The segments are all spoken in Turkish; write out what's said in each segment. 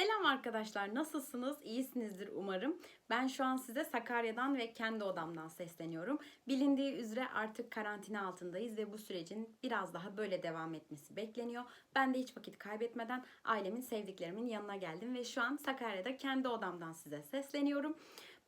Selam arkadaşlar, nasılsınız? İyisinizdir umarım. Ben şu an size Sakarya'dan ve kendi odamdan sesleniyorum. Bilindiği üzere artık karantina altındayız ve bu sürecin biraz daha böyle devam etmesi bekleniyor. Ben de hiç vakit kaybetmeden ailemin, sevdiklerimin yanına geldim ve şu an Sakarya'da kendi odamdan size sesleniyorum.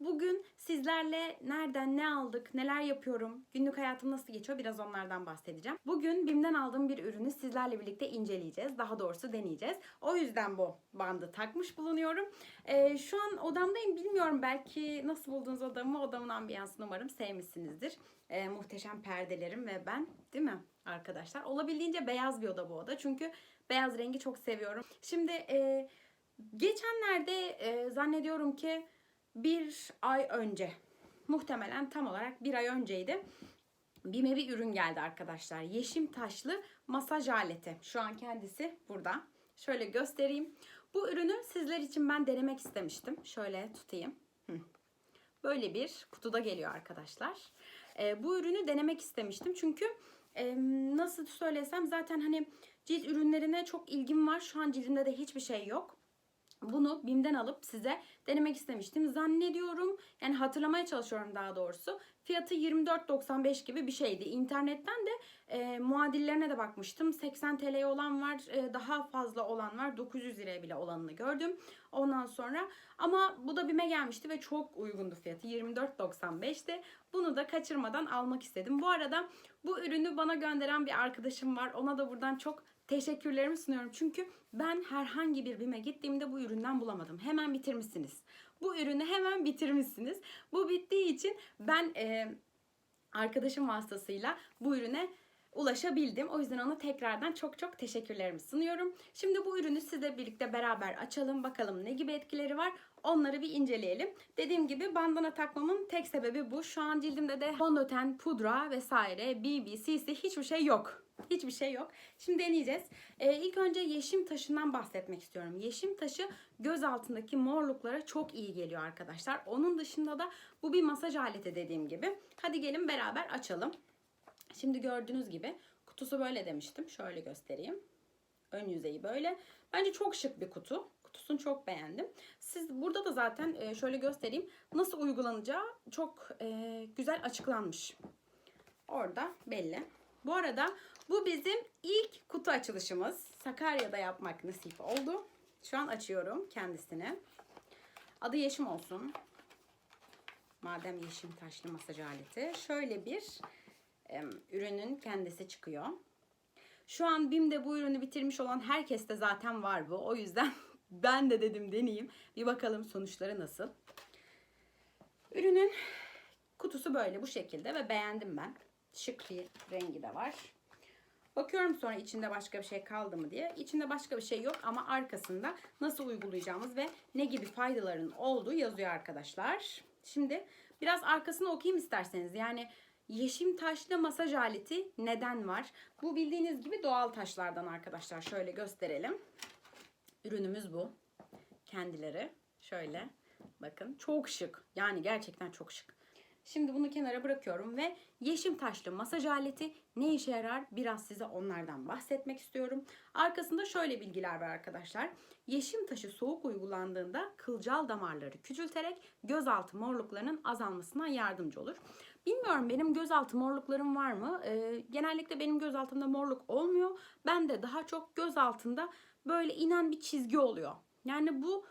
Bugün sizlerle nereden ne aldık, neler yapıyorum, günlük hayatım nasıl geçiyor biraz onlardan bahsedeceğim. Bugün BİM'den aldığım bir ürünü sizlerle birlikte inceleyeceğiz. Daha doğrusu deneyeceğiz. O yüzden bu bandı takmış bulunuyorum. Ee, şu an odamdayım bilmiyorum belki nasıl buldunuz odamı, odamın ambiyansını umarım sevmişsinizdir. Ee, muhteşem perdelerim ve ben değil mi arkadaşlar? Olabildiğince beyaz bir oda bu oda çünkü beyaz rengi çok seviyorum. Şimdi e, geçenlerde e, zannediyorum ki bir ay önce muhtemelen tam olarak bir ay önceydi. BİM'e bir ürün geldi arkadaşlar. Yeşim taşlı masaj aleti. Şu an kendisi burada. Şöyle göstereyim. Bu ürünü sizler için ben denemek istemiştim. Şöyle tutayım. Böyle bir kutuda geliyor arkadaşlar. Ee, bu ürünü denemek istemiştim. Çünkü e, nasıl söylesem zaten hani cilt ürünlerine çok ilgim var. Şu an cildimde de hiçbir şey yok. Bunu BİM'den alıp size denemek istemiştim. Zannediyorum yani hatırlamaya çalışıyorum daha doğrusu. Fiyatı 24.95 gibi bir şeydi. İnternetten de e, muadillerine de bakmıştım. 80 TL olan var, e, daha fazla olan var. 900 liraya bile olanını gördüm. Ondan sonra ama bu da BİM'e gelmişti ve çok uygundu fiyatı. 24.95'ti. Bunu da kaçırmadan almak istedim. Bu arada bu ürünü bana gönderen bir arkadaşım var. Ona da buradan çok teşekkürlerimi sunuyorum. Çünkü ben herhangi bir BİM'e gittiğimde bu üründen bulamadım. Hemen bitirmişsiniz. Bu ürünü hemen bitirmişsiniz. Bu bittiği için ben e, arkadaşım vasıtasıyla bu ürüne ulaşabildim. O yüzden ona tekrardan çok çok teşekkürlerimi sunuyorum. Şimdi bu ürünü sizle birlikte beraber açalım. Bakalım ne gibi etkileri var. Onları bir inceleyelim. Dediğim gibi bandana takmamın tek sebebi bu. Şu an cildimde de fondöten, pudra vesaire, BB, CC hiçbir şey yok. Hiçbir şey yok. Şimdi deneyeceğiz. Ee, ilk önce yeşim taşından bahsetmek istiyorum. Yeşim taşı göz altındaki morluklara çok iyi geliyor arkadaşlar. Onun dışında da bu bir masaj aleti dediğim gibi. Hadi gelin beraber açalım. Şimdi gördüğünüz gibi kutusu böyle demiştim. Şöyle göstereyim. Ön yüzeyi böyle. Bence çok şık bir kutu. Kutusunu çok beğendim. Siz burada da zaten e, şöyle göstereyim. Nasıl uygulanacağı çok e, güzel açıklanmış. Orada belli. Bu arada bu bizim ilk kutu açılışımız. Sakarya'da yapmak nasip oldu. Şu an açıyorum kendisini. Adı Yeşim olsun. Madem Yeşim taşlı masaj aleti. Şöyle bir ürünün kendisi çıkıyor. Şu an BİM'de bu ürünü bitirmiş olan herkeste zaten var bu. O yüzden ben de dedim deneyeyim. Bir bakalım sonuçları nasıl. Ürünün kutusu böyle bu şekilde ve beğendim ben. Şık bir rengi de var. Bakıyorum sonra içinde başka bir şey kaldı mı diye. İçinde başka bir şey yok ama arkasında nasıl uygulayacağımız ve ne gibi faydaların olduğu yazıyor arkadaşlar. Şimdi biraz arkasını okuyayım isterseniz. Yani yeşim taşlı masaj aleti neden var? Bu bildiğiniz gibi doğal taşlardan arkadaşlar. Şöyle gösterelim. Ürünümüz bu. Kendileri. Şöyle. Bakın çok şık. Yani gerçekten çok şık. Şimdi bunu kenara bırakıyorum ve yeşim taşlı masaj aleti ne işe yarar biraz size onlardan bahsetmek istiyorum. Arkasında şöyle bilgiler var arkadaşlar. Yeşim taşı soğuk uygulandığında kılcal damarları küçülterek gözaltı morluklarının azalmasına yardımcı olur. Bilmiyorum benim gözaltı morluklarım var mı? Ee, genellikle benim göz altında morluk olmuyor. Ben de daha çok göz altında böyle inen bir çizgi oluyor. Yani bu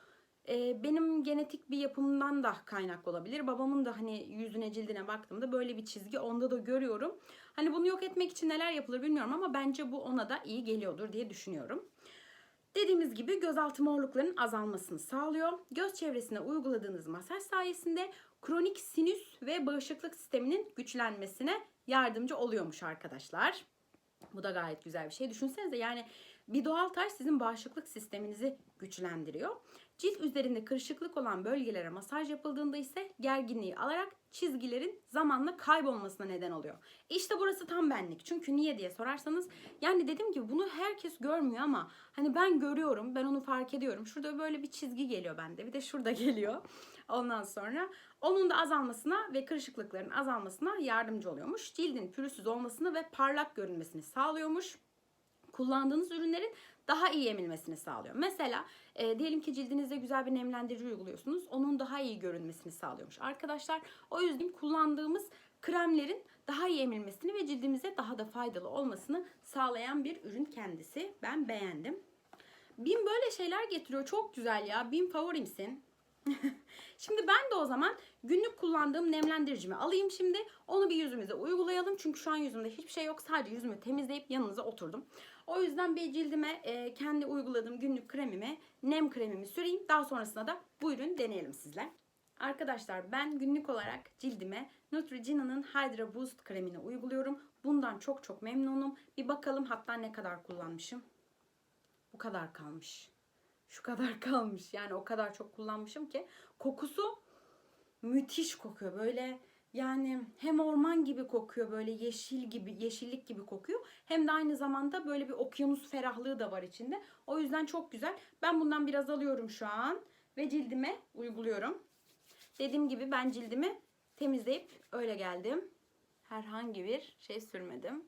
e, benim genetik bir yapımdan da kaynaklı olabilir. Babamın da hani yüzüne cildine baktığımda böyle bir çizgi onda da görüyorum. Hani bunu yok etmek için neler yapılır bilmiyorum ama bence bu ona da iyi geliyordur diye düşünüyorum. Dediğimiz gibi gözaltı morluklarının azalmasını sağlıyor. Göz çevresine uyguladığınız masaj sayesinde kronik sinüs ve bağışıklık sisteminin güçlenmesine yardımcı oluyormuş arkadaşlar. Bu da gayet güzel bir şey. Düşünsenize yani bir doğal taş sizin bağışıklık sisteminizi güçlendiriyor. Cilt üzerinde kırışıklık olan bölgelere masaj yapıldığında ise gerginliği alarak çizgilerin zamanla kaybolmasına neden oluyor. İşte burası tam benlik. Çünkü niye diye sorarsanız yani dediğim gibi bunu herkes görmüyor ama hani ben görüyorum, ben onu fark ediyorum. Şurada böyle bir çizgi geliyor bende. Bir de şurada geliyor. Ondan sonra onun da azalmasına ve kırışıklıkların azalmasına yardımcı oluyormuş. Cildin pürüzsüz olmasını ve parlak görünmesini sağlıyormuş kullandığınız ürünlerin daha iyi emilmesini sağlıyor. Mesela e, diyelim ki cildinizde güzel bir nemlendirici uyguluyorsunuz. Onun daha iyi görünmesini sağlıyormuş. Arkadaşlar o yüzden kullandığımız kremlerin daha iyi emilmesini ve cildimize daha da faydalı olmasını sağlayan bir ürün kendisi. Ben beğendim. Bim böyle şeyler getiriyor. Çok güzel ya. Bim favorimsin. şimdi ben de o zaman günlük kullandığım nemlendiricimi alayım şimdi. Onu bir yüzümüze uygulayalım. Çünkü şu an yüzümde hiçbir şey yok. Sadece yüzümü temizleyip yanınıza oturdum. O yüzden bir cildime e, kendi uyguladığım günlük kremimi, nem kremimi süreyim. Daha sonrasında da bu ürünü deneyelim sizle. Arkadaşlar ben günlük olarak cildime Neutrogena'nın Hydra Boost kremini uyguluyorum. Bundan çok çok memnunum. Bir bakalım hatta ne kadar kullanmışım. Bu kadar kalmış. Şu kadar kalmış. Yani o kadar çok kullanmışım ki. Kokusu müthiş kokuyor. Böyle yani hem orman gibi kokuyor böyle yeşil gibi yeşillik gibi kokuyor. Hem de aynı zamanda böyle bir okyanus ferahlığı da var içinde. O yüzden çok güzel. Ben bundan biraz alıyorum şu an ve cildime uyguluyorum. Dediğim gibi ben cildimi temizleyip öyle geldim. Herhangi bir şey sürmedim.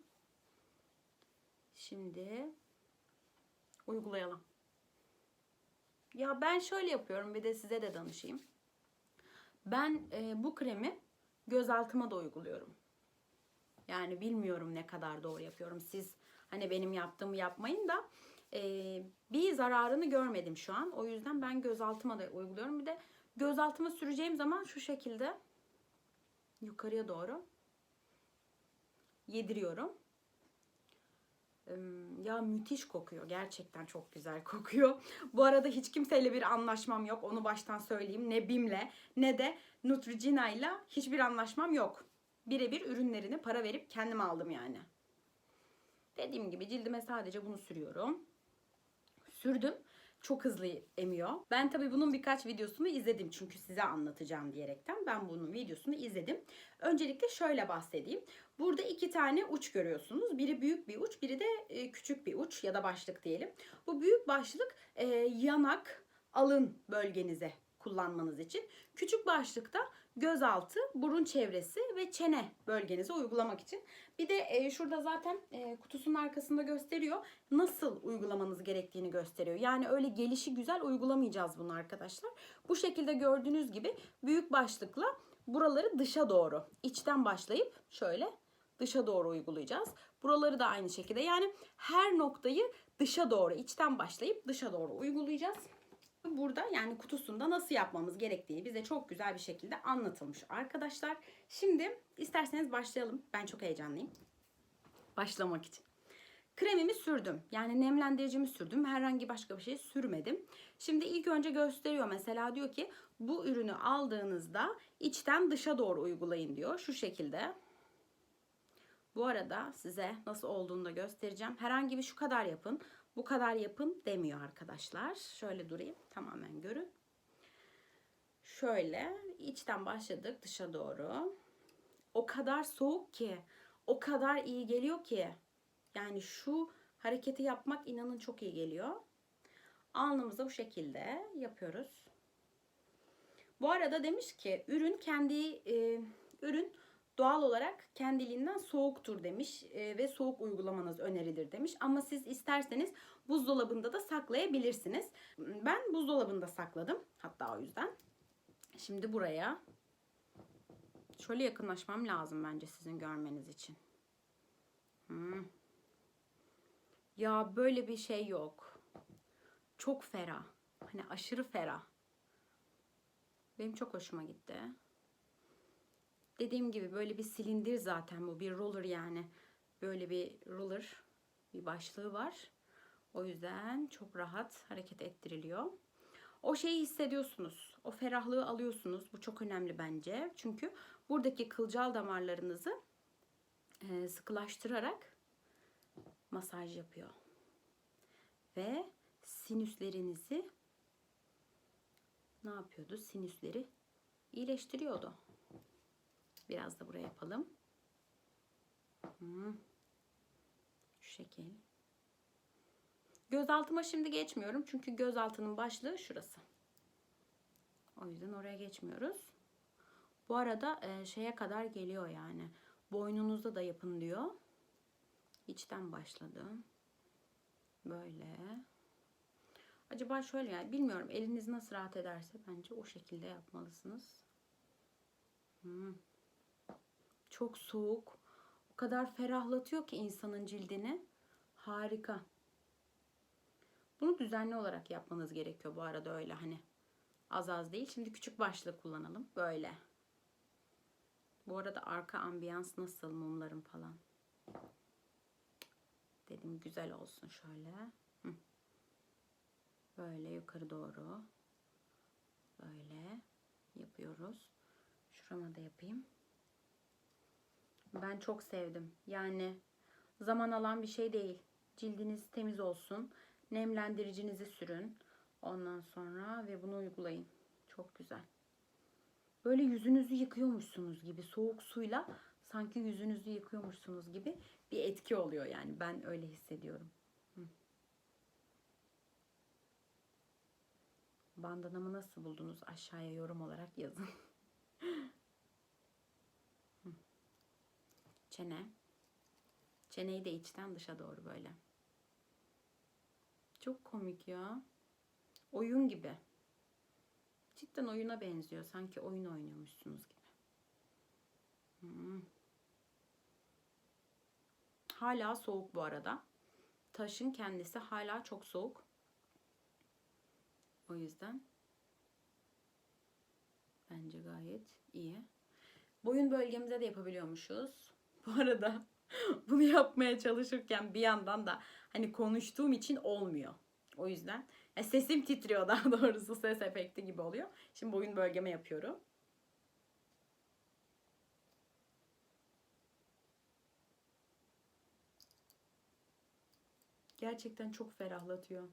Şimdi uygulayalım. Ya ben şöyle yapıyorum bir de size de danışayım. Ben e, bu kremi göz altıma da uyguluyorum. Yani bilmiyorum ne kadar doğru yapıyorum. Siz hani benim yaptığımı yapmayın da e, bir zararını görmedim şu an. O yüzden ben göz altıma da uyguluyorum. Bir de göz altıma süreceğim zaman şu şekilde yukarıya doğru yediriyorum. Ya müthiş kokuyor. Gerçekten çok güzel kokuyor. Bu arada hiç kimseyle bir anlaşmam yok. Onu baştan söyleyeyim. Ne BİM'le ne de Neutrogena'yla hiçbir anlaşmam yok. Birebir ürünlerini para verip kendim aldım yani. Dediğim gibi cildime sadece bunu sürüyorum. Sürdüm. Çok hızlı emiyor. Ben tabii bunun birkaç videosunu izledim çünkü size anlatacağım diyerekten. Ben bunun videosunu izledim. Öncelikle şöyle bahsedeyim. Burada iki tane uç görüyorsunuz. Biri büyük bir uç, biri de e, küçük bir uç ya da başlık diyelim. Bu büyük başlık e, yanak, alın bölgenize kullanmanız için. Küçük başlıkta gözaltı, burun çevresi ve çene bölgenize uygulamak için. Bir de e, şurada zaten e, kutusunun arkasında gösteriyor. Nasıl uygulamanız gerektiğini gösteriyor. Yani öyle gelişi güzel uygulamayacağız bunu arkadaşlar. Bu şekilde gördüğünüz gibi büyük başlıkla buraları dışa doğru içten başlayıp şöyle dışa doğru uygulayacağız. Buraları da aynı şekilde yani her noktayı dışa doğru içten başlayıp dışa doğru uygulayacağız. Burada yani kutusunda nasıl yapmamız gerektiği bize çok güzel bir şekilde anlatılmış arkadaşlar. Şimdi isterseniz başlayalım. Ben çok heyecanlıyım. Başlamak için. Kremimi sürdüm. Yani nemlendiricimi sürdüm. Herhangi başka bir şey sürmedim. Şimdi ilk önce gösteriyor. Mesela diyor ki bu ürünü aldığınızda içten dışa doğru uygulayın diyor. Şu şekilde. Bu arada size nasıl olduğunu da göstereceğim. Herhangi bir şu kadar yapın, bu kadar yapın demiyor arkadaşlar. Şöyle durayım tamamen görün. Şöyle içten başladık dışa doğru. O kadar soğuk ki, o kadar iyi geliyor ki. Yani şu hareketi yapmak inanın çok iyi geliyor. Alnımızı bu şekilde yapıyoruz. Bu arada demiş ki ürün kendi e, ürün doğal olarak kendiliğinden soğuktur demiş e, ve soğuk uygulamanız önerilir demiş. Ama siz isterseniz buzdolabında da saklayabilirsiniz. Ben buzdolabında sakladım hatta o yüzden. Şimdi buraya şöyle yakınlaşmam lazım bence sizin görmeniz için. Hmm. Ya böyle bir şey yok. Çok ferah. Hani aşırı ferah. Benim çok hoşuma gitti. Dediğim gibi böyle bir silindir zaten bu. Bir roller yani. Böyle bir roller bir başlığı var. O yüzden çok rahat hareket ettiriliyor. O şeyi hissediyorsunuz. O ferahlığı alıyorsunuz. Bu çok önemli bence. Çünkü buradaki kılcal damarlarınızı e, sıkılaştırarak masaj yapıyor. Ve sinüslerinizi ne yapıyordu? Sinüsleri iyileştiriyordu. Biraz da buraya yapalım. Hmm. Şu şekil. Göz altıma şimdi geçmiyorum. Çünkü göz altının başlığı şurası. O yüzden oraya geçmiyoruz. Bu arada e, şeye kadar geliyor yani. Boynunuzda da yapın diyor. İçten başladım. Böyle. Acaba şöyle yani bilmiyorum eliniz nasıl rahat ederse bence o şekilde yapmalısınız. Hmm. Çok soğuk. O kadar ferahlatıyor ki insanın cildini. Harika. Bunu düzenli olarak yapmanız gerekiyor bu arada öyle hani. Az az değil. Şimdi küçük başlık kullanalım. Böyle. Bu arada arka ambiyans nasıl mumlarım falan. Dedim güzel olsun şöyle. Böyle yukarı doğru. Böyle yapıyoruz. Şurama da yapayım. Ben çok sevdim. Yani zaman alan bir şey değil. Cildiniz temiz olsun. Nemlendiricinizi sürün. Ondan sonra ve bunu uygulayın. Çok güzel. Böyle yüzünüzü yıkıyormuşsunuz gibi soğuk suyla sanki yüzünüzü yıkıyormuşsunuz gibi bir etki oluyor yani. Ben öyle hissediyorum. Bandanamı nasıl buldunuz? Aşağıya yorum olarak yazın. Hı. Çene. Çeneyi de içten dışa doğru böyle. Çok komik ya. Oyun gibi. Cidden oyuna benziyor. Sanki oyun oynuyormuşsunuz gibi. Hmm. Hala soğuk bu arada. Taşın kendisi hala çok soğuk. O yüzden bence gayet iyi. Boyun bölgemize de yapabiliyormuşuz. Bu arada bunu yapmaya çalışırken bir yandan da hani konuştuğum için olmuyor. O yüzden ya sesim titriyor daha doğrusu ses efekti gibi oluyor. Şimdi boyun bölgeme yapıyorum. Gerçekten çok ferahlatıyor.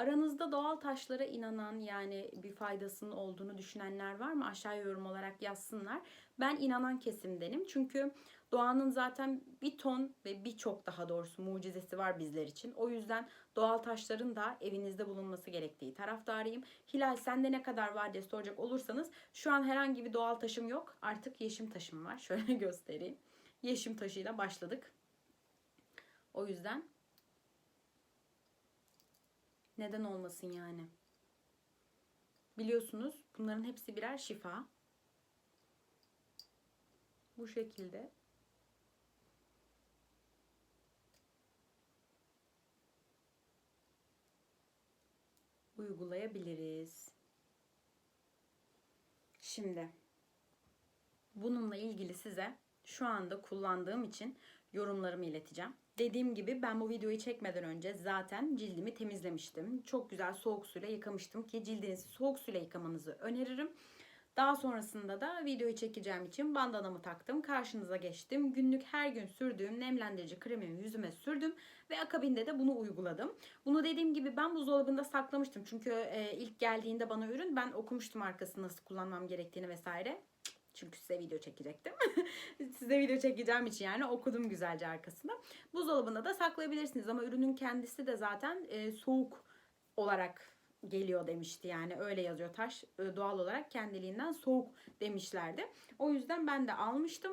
Aranızda doğal taşlara inanan yani bir faydasının olduğunu düşünenler var mı? Aşağıya yorum olarak yazsınlar. Ben inanan kesimdenim. Çünkü doğanın zaten bir ton ve birçok daha doğrusu mucizesi var bizler için. O yüzden doğal taşların da evinizde bulunması gerektiği taraftarıyım. Hilal sende ne kadar var diye soracak olursanız şu an herhangi bir doğal taşım yok. Artık yeşim taşım var. Şöyle göstereyim. Yeşim taşıyla başladık. O yüzden neden olmasın yani? Biliyorsunuz bunların hepsi birer şifa. Bu şekilde. uygulayabiliriz. Şimdi bununla ilgili size şu anda kullandığım için yorumlarımı ileteceğim. Dediğim gibi ben bu videoyu çekmeden önce zaten cildimi temizlemiştim. Çok güzel soğuk suyla yıkamıştım ki cildinizi soğuk suyla yıkamanızı öneririm. Daha sonrasında da videoyu çekeceğim için bandanamı taktım. Karşınıza geçtim. Günlük her gün sürdüğüm nemlendirici kremimi yüzüme sürdüm. Ve akabinde de bunu uyguladım. Bunu dediğim gibi ben buzdolabında saklamıştım. Çünkü e, ilk geldiğinde bana ürün ben okumuştum arkasını nasıl kullanmam gerektiğini vesaire. Çünkü size video çekecektim. size video çekeceğim için yani okudum güzelce arkasında. Buzdolabında da saklayabilirsiniz ama ürünün kendisi de zaten e, soğuk olarak geliyor demişti yani öyle yazıyor taş e, doğal olarak kendiliğinden soğuk demişlerdi. O yüzden ben de almıştım.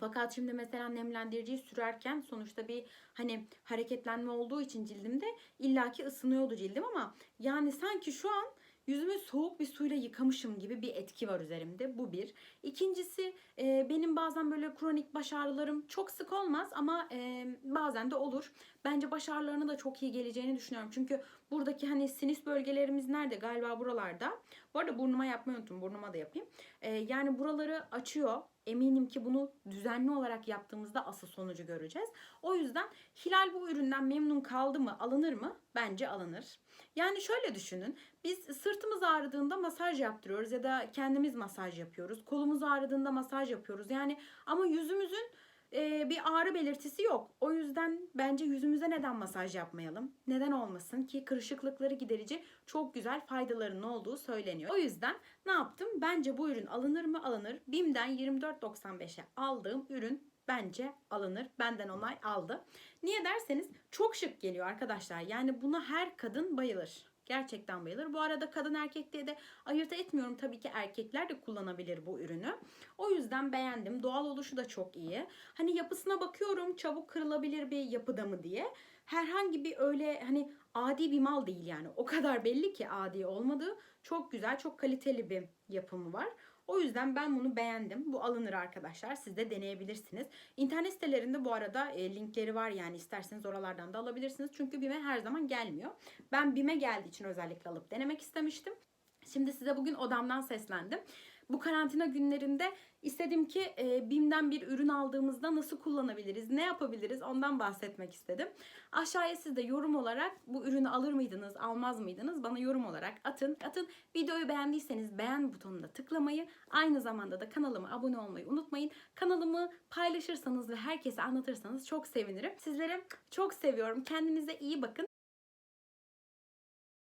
Fakat şimdi mesela nemlendiriciyi sürerken sonuçta bir hani hareketlenme olduğu için cildimde illaki ısınıyordu cildim ama yani sanki şu an yüzümü soğuk bir suyla yıkamışım gibi bir etki var üzerimde. Bu bir. İkincisi e, benim bazen böyle kronik baş ağrılarım çok sık olmaz ama e, bazen de olur. Bence baş ağrılarına da çok iyi geleceğini düşünüyorum. Çünkü buradaki hani sinüs bölgelerimiz nerede? Galiba buralarda. Bu arada burnuma yapmayı unuttum. Burnuma da yapayım. E, yani buraları açıyor. Eminim ki bunu düzenli olarak yaptığımızda asıl sonucu göreceğiz. O yüzden Hilal bu üründen memnun kaldı mı, alınır mı? Bence alınır. Yani şöyle düşünün. Biz sırtımız ağrıdığında masaj yaptırıyoruz ya da kendimiz masaj yapıyoruz. Kolumuz ağrıdığında masaj yapıyoruz. Yani ama yüzümüzün e, bir ağrı belirtisi yok. O yüzden bence yüzümüze neden masaj yapmayalım? Neden olmasın ki kırışıklıkları giderici çok güzel faydalarının olduğu söyleniyor. O yüzden ne yaptım? Bence bu ürün alınır mı? Alınır. BİM'den 24.95'e aldığım ürün bence alınır. Benden onay aldı. Niye derseniz çok şık geliyor arkadaşlar. Yani buna her kadın bayılır. Gerçekten bayılır. Bu arada kadın erkek diye de ayırt etmiyorum. Tabii ki erkekler de kullanabilir bu ürünü. O yüzden beğendim. Doğal oluşu da çok iyi. Hani yapısına bakıyorum çabuk kırılabilir bir yapıda mı diye. Herhangi bir öyle hani adi bir mal değil yani. O kadar belli ki adi olmadığı. Çok güzel, çok kaliteli bir yapımı var. O yüzden ben bunu beğendim. Bu alınır arkadaşlar. Siz de deneyebilirsiniz. İnternet sitelerinde bu arada e, linkleri var yani isterseniz oralardan da alabilirsiniz. Çünkü BİM'e her zaman gelmiyor. Ben BİM'e geldiği için özellikle alıp denemek istemiştim. Şimdi size bugün odamdan seslendim. Bu karantina günlerinde istedim ki e, BİM'den bir ürün aldığımızda nasıl kullanabiliriz, ne yapabiliriz ondan bahsetmek istedim. Aşağıya siz de yorum olarak bu ürünü alır mıydınız, almaz mıydınız bana yorum olarak atın. Atın videoyu beğendiyseniz beğen butonuna tıklamayı, aynı zamanda da kanalıma abone olmayı unutmayın. Kanalımı paylaşırsanız ve herkese anlatırsanız çok sevinirim. Sizleri çok seviyorum. Kendinize iyi bakın.